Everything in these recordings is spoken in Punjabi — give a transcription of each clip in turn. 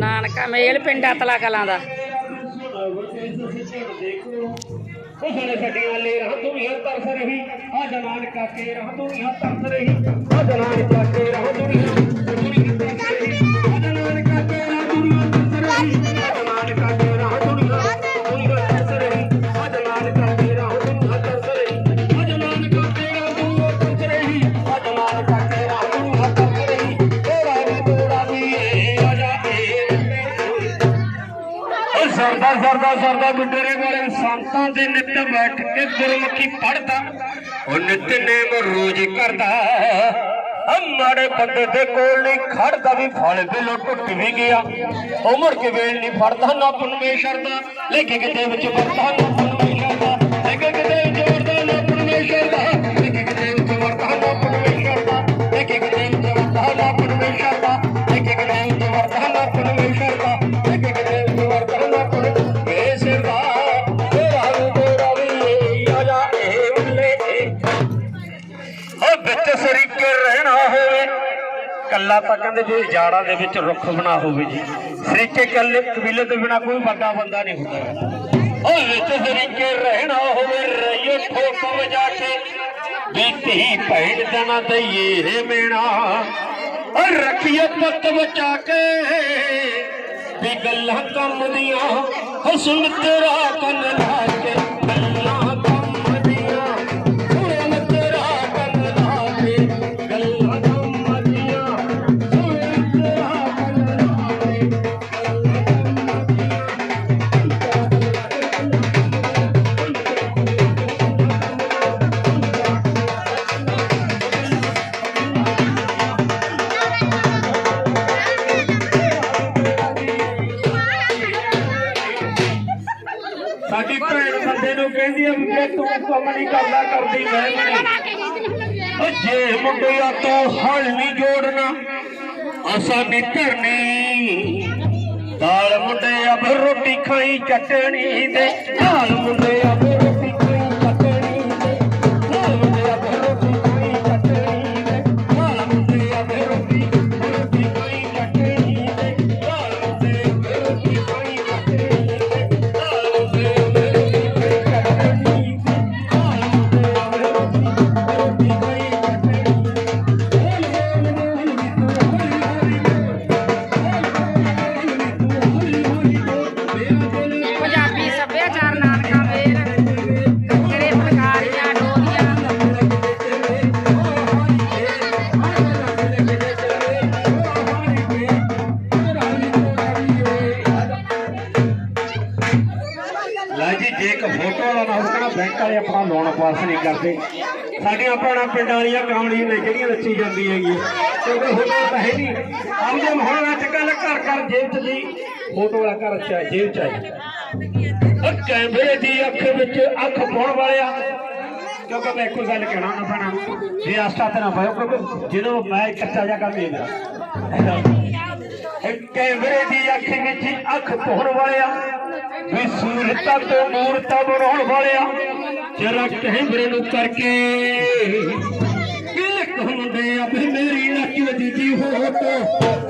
ਨਾਨਕਾ ਮੇਲ ਪਿੰਡ ਅਤਲਾ ਕਲਾਂ ਦਾ ਉਹ ਸਾਡੇ ਛੱਡੀਆਂ ਲੈ ਰਹਾ ਦੁਨੀਆ ਤਰਸ ਰਹੀ। ਆ ਜਨਾਨ ਕਾਕੇ ਰਹਾ ਦੁਨੀਆ ਤਰਸ ਰਹੀ। ਆ ਜਨਾਨ ਕਾਕੇ ਰਹਾ ਦੁਨੀਆ ਦੁਨੀਆ ਤਰਸ ਰਹੀ। ਸਰਦਾ ਸਰਦਾ ਗੁੱਡਰੇ ਵਾਲੇ ਸੰਤਾਂ ਦੇ ਨਿੱਤ ਬੈਠ ਕੇ ਗੁਰਮੁਖੀ ਪੜਦਾ ਉਹ ਨਿਤਨੇਮ ਰੋਜ਼ ਕਰਦਾ। ਮਾੜੇ ਬੰਦੇ ਦੇ ਕੋਲ ਨਹੀਂ ਖੜਦਾ ਵੀ ਫਲ ਬਿਲੋ ਟੁੱਟ ਵੀ ਗਿਆ। ਉਮਰ ਮੁੜ ਕੇ ਵੇਲ ਨਹੀਂ ਫੜਦਾ, ਨਾ ਪਰਮੇਸ਼ਰ ਦਾ। ਲੇਕਿਨ ਕਿਤੇ ਵਿੱਚ ਵਰਤਾ ਨਾ ਪਰਮੇਸ਼ਰ ਦਾ। ਲੈ ਕੇ ਕਿਤੇ ਵਿੱਚ ਸਰੀਕੇ ਰਹਿਣਾ ਹੋਵੇ, ਕੱਲਾ ਤਾਂ ਕਹਿੰਦੇ ਜੇ ਜਾੜਾ ਦੇ ਵਿੱਚ ਰੁੱਖ ਬਣਾ ਹੋਵੇ ਜੀ। ਸਰੀਕੇ ਕੱਲੇ ਕਬੀਲੇ ਤੋਂ ਬਿਨਾ ਕੋਈ ਵੱਡਾ ਬੰਦਾ ਨਹੀਂ ਹੁੰਦਾ। ਉਹ ਵਿੱਚ ਸਰੀਕੇ ਰਹਿਣਾ ਹੋਵੇ ਰਈਏ ਠੋਕ ਵਜਾ ਕੇ। ਬੀਤੀ ਭੈਣ ਦਾ ਦਈਏ ਰੇ ਮੇਣਾ। ਉਹ ਰੱਖੀਏ ਪੁੱਤ ਬਚਾ ਕੇ। ਵੀ ਗੱਲਾਂ ਕੰਮ ਦੀਆਂ, ਹਸਨ ਤੇਰਾ ਕੰਨ ਲਾ ਕੇ। ਗੱਲਾਂ ਸਾਡੀ ਭੈਣ ਬੰਦੇ ਨੂੰ ਕਹਿੰਦੀ ਆ ਵੀ ਜੇ ਤੂੰ ਕੰਮ ਨਹੀਂ ਕਰਦਾ ਕਰਦੀ ਮੈਂ ਵੀ ਨਹੀਂ ਜੇ ਮੁੰਡਿਆ ਤੋਂ ਹਲ ਨਹੀਂ ਜੋੜਨਾ ਅਸਾਂ ਨਹੀਂ ਧਰਨੀ। ਦਾਲ ਮੁੰਡਿਆ ਰੋਟੀ ਖਾਈ ਚਟਣੀ ਦੇ ਦਾਲ ਮੁੰਡਿਆ ਬੈਂਕ ਪਾਸ ਨਹੀਂ ਕਰਦੇ। ਸਾਡੀਆਂ ਆਪਣਾ ਪਿੰਡਾਂ ਵਾਲੀਆਂ ਕਾਮੜੀਆਂ ਨੇ ਜਿਹੜੀਆਂ ਨੱਚੀ ਜਾਂਦੀ ਹੈਗੀ ਕਿਉਂਕਿ ਫੋਟੋ ਤਾਂ ਹੈ ਨਹੀਂ। ਆਮਦੇ ਮਾਹੌਲ ਅੱਜ ਕੱਲ ਘਰ ਘਰ ਜੇਬ ਚ ਦੀ ਫੋਟੋ ਵਾਲਾ ਘਰ ਚ ਜੇਬ ਚ ਹੈ। ਉਹ ਕੈਮਰੇ ਦੀ ਅੱਖ ਵਿੱਚ ਅੱਖ ਪਾਉਣ ਵਾਲਿਆ। ਕਿਉਂਕਿ ਮੈਂ ਇੱਕੋ ਗੱਲ ਕਹਿਣਾ ਨਾ ਭੈਣਾਂ ਜੇ ਆਸਤਾ ਤੇ ਨਾ ਪਾਇਓ, ਕਿਉਂਕਿ ਜਦੋਂ ਮੈਂ ਕੱਚਾ ਜਾ ਕਰ ਦੇ ਕੈਮਰੇ ਦੀ ਅੱਖ ਵਿੱਚ ਅੱਖ ਪਾਉਣ ਵਾਲਿਆ। ਵੀ ਸੂਰਤਾਂ ਤੋਂ ਮੂਰਤਾਂ ਬਣਾਉਣ ਵਾਲਿਆ। ਜਰਾ ਕੈਮਰੇ ਨੂੰ ਕਰਕੇ। ਕਿ ਹੁੰਦੇ ਆ ਮੇਰੀ ਨੱਚ ਵਜਦੀ ਹੋ ਤੋ।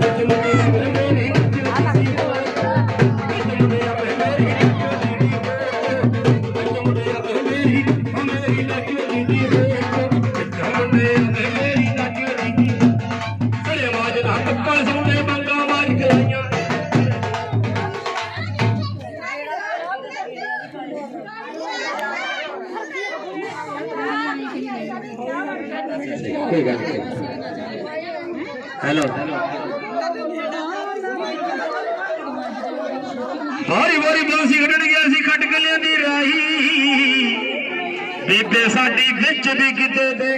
ਸੱਚ ਮੁੰਡੇ ਮੇਰੀ ਨੱਚ ਵਜਦੀ ਹੋ ਸੱਚ ਮੁੰਡੇ ਮੇਰੀ ਨੱਚ ਵਜਦੀ ਹੋ ਸੱਚ ਕੋਈ ਗੱਲ ਨਹੀਂ। ਹੈਲੋ ਹਾਰੀ ਵਾਰੀ ਬਾਂਸੀ ਕੱਢਣ ਗਿਆ ਸੀ ਖੱਟ ਗਲਿਆਂ ਦੀ ਰਾਹੀ। ਬੇਬੇ ਸਾਡੀ ਵਿੱਚ ਵੀ ਕਿਤੇ ਦੇ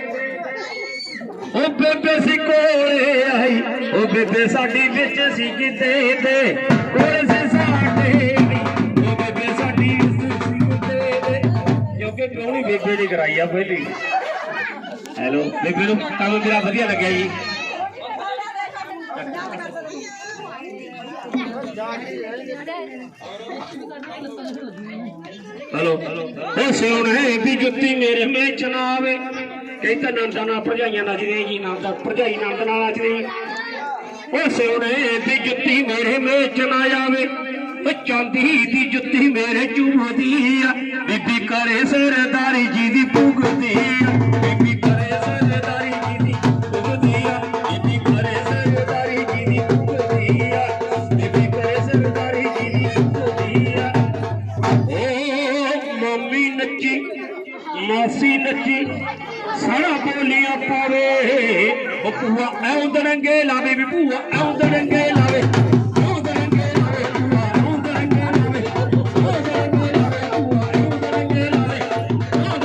ਉਹ ਬੇਬੇ ਸੀ ਕੋਲੇ ਆਈ। ਉਹ ਬੇਬੇ ਸਾਡੀ ਵਿੱਚ ਸੀ ਕਿਤੇ ਦੇ। ਕੋਲੇ ਸੀ ਸਾਡੇ ਵੀ। ਉਹ ਬੇਬੇ ਸਾਡੀ ਵਿੱਚ ਸੀ ਕਿਤੇ ਦੇ। ਕਿਉਂਕਿ ਕਿਉਂ ਬੇਬੇ ਦੀ ਕਰਾਈ ਆ ਪਹਿਲੀ। ਹੈਲੋ। ਨਹੀਂ ਮੈਨੂੰ ਕੰਮ ਮੇਰਾ ਵਧੀਆ ਲੱਗਿਆ ਜੀ। ਹਲੋ। ਉਹ ਸਿਉਣੇ ਵੀ ਜੁੱਤੀ ਮੇਰੇ ਮੇ ਚਨਾਵੇ ਕਈ ਤਾਂ ਨਾ ਨਾਲ ਭਰਜਾਈਆਂ ਨੱਚਦੀਆਂ ਜੀ ਨੰਦ ਭਰਜਾਈ ਨੰਦ ਨਾਲ ਨੱਚਦੀ ਉਹ ਸਿਉਣੇ ਦੀ ਜੁੱਤੀ ਮੇਰੇ ਮੇ ਚਨਾ ਜਾਵੇ ਉਹ ਚਾਂਦੀ ਦੀ ਜੁੱਤੀ ਮੇਰੇ ਚੂਹਦੀ ਆ। ਬੀਬੀ ਕਰੇ ਸੇ ਸਣਾ ਬੋਲੀਆਂ ਪਾਵੇ ਉਹ ਭੂਆ ਆਉਂਦਣਗੇ ਲਾਵੇ ਵੀ ਭੂਆ ਆਉਂਦਣਗੇ ਲਾਵੇ।